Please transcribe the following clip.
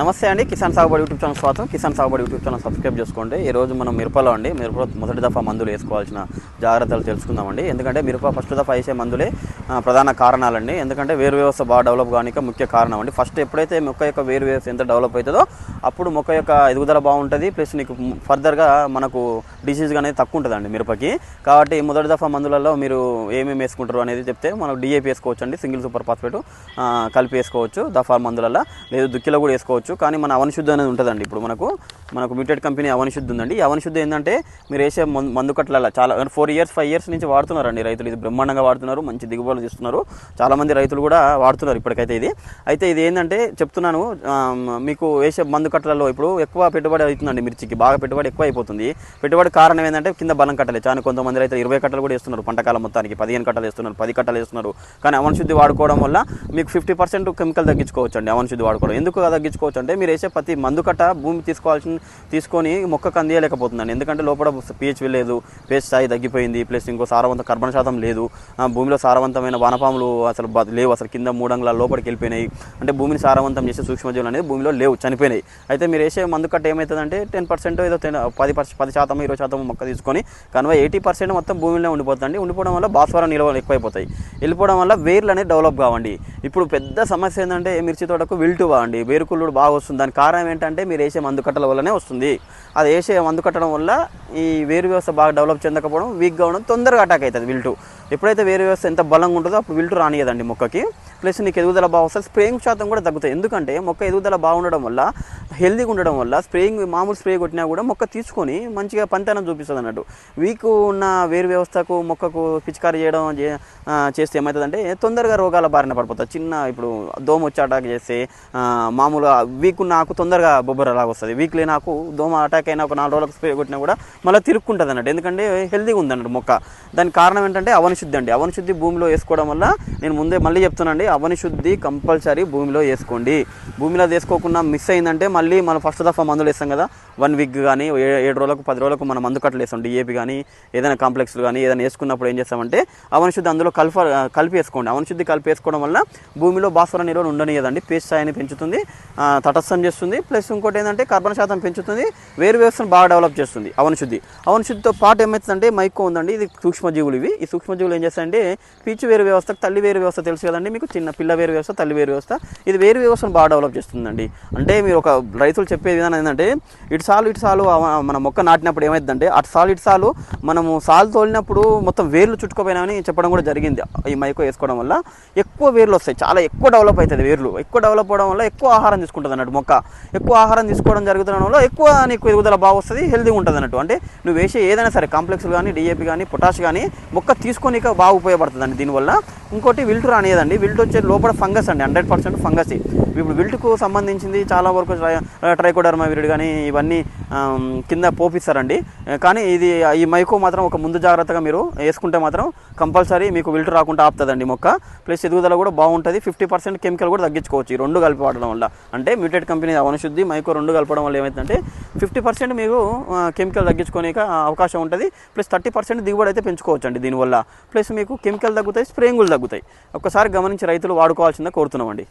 నమస్తే అండి కిసాన్ సాగుబడి యూట్యూబ్ ఛానల్ స్వాగతం. కిసాన్ సాగుబడి యూట్యూబ్ ఛానల్ సబ్స్క్రైబ్ చేసుకోండి. ఈ రోజు మనం మిరపలో అండి మిరప మొదటి దఫా మందులు వేసుకోవాల్సిన జాగ్రత్తలు తెలుసుకుందామండి. ఎందుకంటే మిరప ఫస్ట్ దఫా వేసే మందులే ప్రధాన కారణాలండి. ఎందుకంటే వేరు వ్యవస్థ బాగా డెవలప్ కానిక ముఖ్య కారణం అండి. ఫస్ట్ ఎప్పుడైతే మొక్క యొక్క వేరు వ్యవస్థ ఎంత డెవలప్ అవుతుందో అప్పుడు మొక్క యొక్క ఎదుగుదల బాగుంటుంది. ప్లస్ నీకు ఫర్దర్గా మనకు డిసీజ్ అనేది తక్కువ ఉంటుందండి మిరపకి. కాబట్టి మొదటి దఫా మందులలో మీరు ఏమేమి వేసుకుంటారు అనేది చెప్తే మనకు డిఏపి వేసుకోవచ్చు అండి సింగిల్ సూపర్ ఫాస్ఫేట్ కలిపి వేసుకోవచ్చు దఫా మందులలో. లేదు దుక్కిలో కూడా వేసుకోవచ్చు. కానీ మన అవనశుద్ధి అనేది ఉంటుందండి. ఇప్పుడు మనకు మనకు మ్యూటెడ్ కంపెనీ అవనశుద్ధి ఉందండి. ఈ అవనశుద్ధి ఏంటంటే మీరు వేసే మందు మందు చాలా ఫోర్ ఇయర్స్ ఫైవ్ ఇయర్స్ నుంచి వాడుతున్నారండి రైతులు. ఇది బ్రహ్మాండంగా వాడుతున్నారు మంచి దిగుబడులు చేస్తున్నారు చాలామంది రైతులు కూడా వాడుతున్నారు ఇప్పటికైతే ఇది. అయితే ఇది ఏంటంటే చెప్తున్నాను మీకు వేసే మందు కట్టలలో ఇప్పుడు ఎక్కువ పెట్టుబడి అవుతుందండి మిర్చికి బాగా పెట్టుబడి ఎక్కువ అయిపోతుంది పెట్టుబడి కారణం ఏంటంటే కింద బలం కట్టలే. చాలా కొంతమంది రైతులు ఇరవై కట్టలు కూడా వేస్తున్నారు పంటకాలం మొత్తానికి పదిహేను కట్టలు వేస్తున్నారు పది కట్టలు వేస్తున్నారు. కానీ అవనశుద్ధి వాడుకోవడం వల్ల మీకు ఫిఫ్టీ పర్సెంట్ కెమికల్ తగ్గించుకోవచ్చు అండి అవనశుద్ధి వాడుకోవడం. ఎందుకు తీసుకోవచ్చు అంటే మీరు వేసే ప్రతి మందు కట్ట భూమి తీసుకోవాల్సిన తీసుకొని మొక్కకు అందియలేకపోతుందండి ఎందుకంటే లోపల పిహెచ్ లేదు పిహెచ్ స్థాయి తగ్గిపోయింది ప్లస్ ఇంకో సారవంత కర్బన శాతం లేదు. భూమిలో సారవంతమైన వానపాములు అసలు లేవు. అసలు కింద మూడంగుల లోపలికి వెళ్ళిపోయినాయి. అంటే భూమిని సారవంతం చేసే సూక్ష్మజీవులు అనేది భూమిలో లేవు చనిపోయినాయి. అయితే మీరు వేసే మందు కట్ట ఏమవుతుందంటే టెన్ పర్సెంట్ ఏదో 10 పది పర్సెంట్ పది శాతం ఇరవై శాతం మొక్క తీసుకొని కన్వై ఎయిటీ పర్సెంట్ మొత్తం భూమిలో ఉండిపోతుంది ఉండిపోవడం వల్ల భాస్వరం నిల్వలు ఎక్కువైపోతాయి. వెళ్ళిపోవడం వల్ల వేర్లు అనేది డెవలప్ కావండి. ఇప్పుడు పెద్ద సమస్య ఏంటంటే మిర్చి తోటకు విల్టు అండి వేరుకుళ్ళు బాగా వస్తుంది దాని కారణం ఏంటంటే మీరు వేసే మందు కట్టడం వల్లనే వస్తుంది. అది వేసే మందు కట్టడం వల్ల ఈ వేరు వ్యవస్థ బాగా డెవలప్ చెందకపోవడం వీక్గా ఉండడం తొందరగా అటాక్ అవుతుంది విల్టు. ఎప్పుడైతే వేరు వ్యవస్థ ఎంత బలంగా ఉంటుందో అప్పుడు విల్టు రానియదండి మొక్కకి. ప్లస్ నీకు ఎదుగుదల బాగా వస్తుంది స్ప్రేయింగ్ శాతం కూడా తగ్గుతుంది ఎందుకంటే మొక్క ఎదుగుదల బాగుండడం వల్ల హెల్దీగా ఉండడం వల్ల స్ప్రేయింగ్ మామూలు స్ప్రే కొట్టినా కూడా మొక్క తీసుకొని మంచిగా పంతనం చూపిస్తుంది అన్నట్టు. వీక్ ఉన్న వేరు వ్యవస్థకు మొక్కకు పిచికారీ చేయడం చేస్తే ఏమవుతుందంటే తొందరగా రోగాల బారిన పడిపోతుంది చిన్న ఇప్పుడు దోమ వచ్చి అటాక్ చేస్తే మామూలుగా వీక్ ఉన్న ఆకు తొందరగా బొబ్బర లాగా వస్తుంది. వీక్ లేని ఆకు దోమ అటాక్ అయినా ఒక నాలుగు రోజులకు స్ప్రే కొట్టినా కూడా మళ్ళీ తిరుక్కుంటుంది అన్నట్టు. ఎందుకంటే హెల్దీగా ఉందన్నట్టు మొక్క. దానికి కారణం ఏంటంటే అవనశుద్ధి అండి. అవనశుద్ధి భూమిలో వేసుకోవడం వల్ల నేను ముందే మళ్ళీ చెప్తున్నానండి అవనశుద్ధి కంపల్సరీ భూమిలో వేసుకోండి. భూమిలో వేసుకోకుండా మిస్ అయిందంటే మళ్ళీ మనం ఫస్ట్ దఫా మందులు వేస్తాం కదా వన్ వీక్ కానీ ఏ- ఏడు రోజులకు పది రోజులకు మనం మందు కట్టలు వేస్తాం డిఏపి కానీ ఏదైనా కాంప్లెక్స్లు కానీ ఏదైనా వేసుకున్నప్పుడు ఏం చేస్తామంటే అవనశుద్ధి అందులో కల్ప కలిపి వేసుకోండి. అవనశుద్ధి కలిపి వేసుకోవడం వల్ల భూమిలో భాస్వర నిల్వలు ఉండనియదండి పేస్ట్ స్థాయిని పెంచుతుంది తటస్థం చేస్తుంది ప్లస్ ఇంకోటి ఏంటంటే కార్బన్ శాతం పెంచుతుంది వేరు వ్యవస్థను బాగా డెవలప్ చేస్తుంది అవనశుద్ధి. అవనశుద్ధితో పాటు ఏమవుతుందంటే మైకో ఉందండి ఇది సూక్ష్మజీవులు ఇవి. ఈ సూక్ష్మజీవులు ఏం చేస్తాయంటే పీచు వేరు వ్యవస్థ తల్లి వేరు వ్యవస్థ తెలుసు కదండి మీకు? చిన్న పిల్ల వేరు వ్యవస్థ తల్లి వేరు వ్యవస్థ. ఇది వేరు వ్యవస్థను బాగా డెవలప్ చేస్తుందండి. అంటే మీరు ఒక రైతులు చెప్పే విధానం ఏంటంటే ఇటు సాలు ఇటు సాలు మన మొక్క నాటినప్పుడు ఏమైందంటే అటు సాలు ఇటు సాలు మనము సాలు తోలినప్పుడు మొత్తం వేర్లు చుట్టుకోపోయినామని చెప్పడం కూడా జరిగింది. ఈ మైకో వేసుకోవడం వల్ల ఎక్కువ వేర్లు వస్తాయి. చాలా ఎక్కువ డెవలప్ అవుతుంది వేర్లు. ఎక్కువ డెవలప్ అవడం వల్ల ఎక్కువ ఆహారం తీసుకుంటుంది అన్నట్టు మొక్క. ఎక్కువ ఆహారం తీసుకోవడం జరుగుతున్న వల్ల ఎక్కువ నీకు ఎదుగుదల బాగా వస్తుంది హెల్తీగా ఉంటుంది అన్నట్టు. అంటే నువ్వు వేసే ఏదైనా సరే కాంప్లెక్స్ కానీ డిఏపి కానీ పొటాష్ కానీ మొక్క తీసుకొని తీసుకోనిక బాగా ఉపయోగపడుతుంది అండి దీనివల్ల. ఇంకోటి విల్టు రానియదండి. విల్ట్ వచ్చే లోపల ఫంగస్ అండి. Hundred percent fungus. ఇప్పుడు విల్టుకు సంబంధించింది చాలా వరకు ట్రైకోడర్మా విరుడు కానీ ఇవన్నీ కింద పోపిస్తారండి. కానీ ఇది ఈ మైకో మాత్రం ఒక ముందు జాగ్రత్తగా మీరు వేసుకుంటే మాత్రం కంపల్సరీ మీకు విల్టు రాకుండా ఆపుతుందండి మొక్క. ప్లస్ ఎదుగుదల కూడా బాగుంటుంది. ఫిఫ్టీ పర్సెంట్ కెమికల్ కూడా తగ్గించుకోవచ్చు. ఈ రెండు కలిపి వాడడం వల్ల. అంటే మ్యూటెడ్ కంపెనీ అవనశుద్ధి మైకో రెండు కలపడం వల్ల ఏమవుతుందంటే ఫిఫ్టీ పర్సెంట్ మీకు కెమికల్ తగ్గించుకునే అవకాశం ఉంటుంది. ప్లస్ థర్టీ పర్సెంట్ దిగుబడి అయితే పెంచుకోవచ్చండి దీనివల్ల. ప్లస్ మీకు కెమికల్ తగ్గుతాయి స్ప్రేయింగులు తగ్గుతాయి. ఒక్కసారి గమనించి రైతులు వాడుకోవాల్సిందే కోరుతున్నామండి.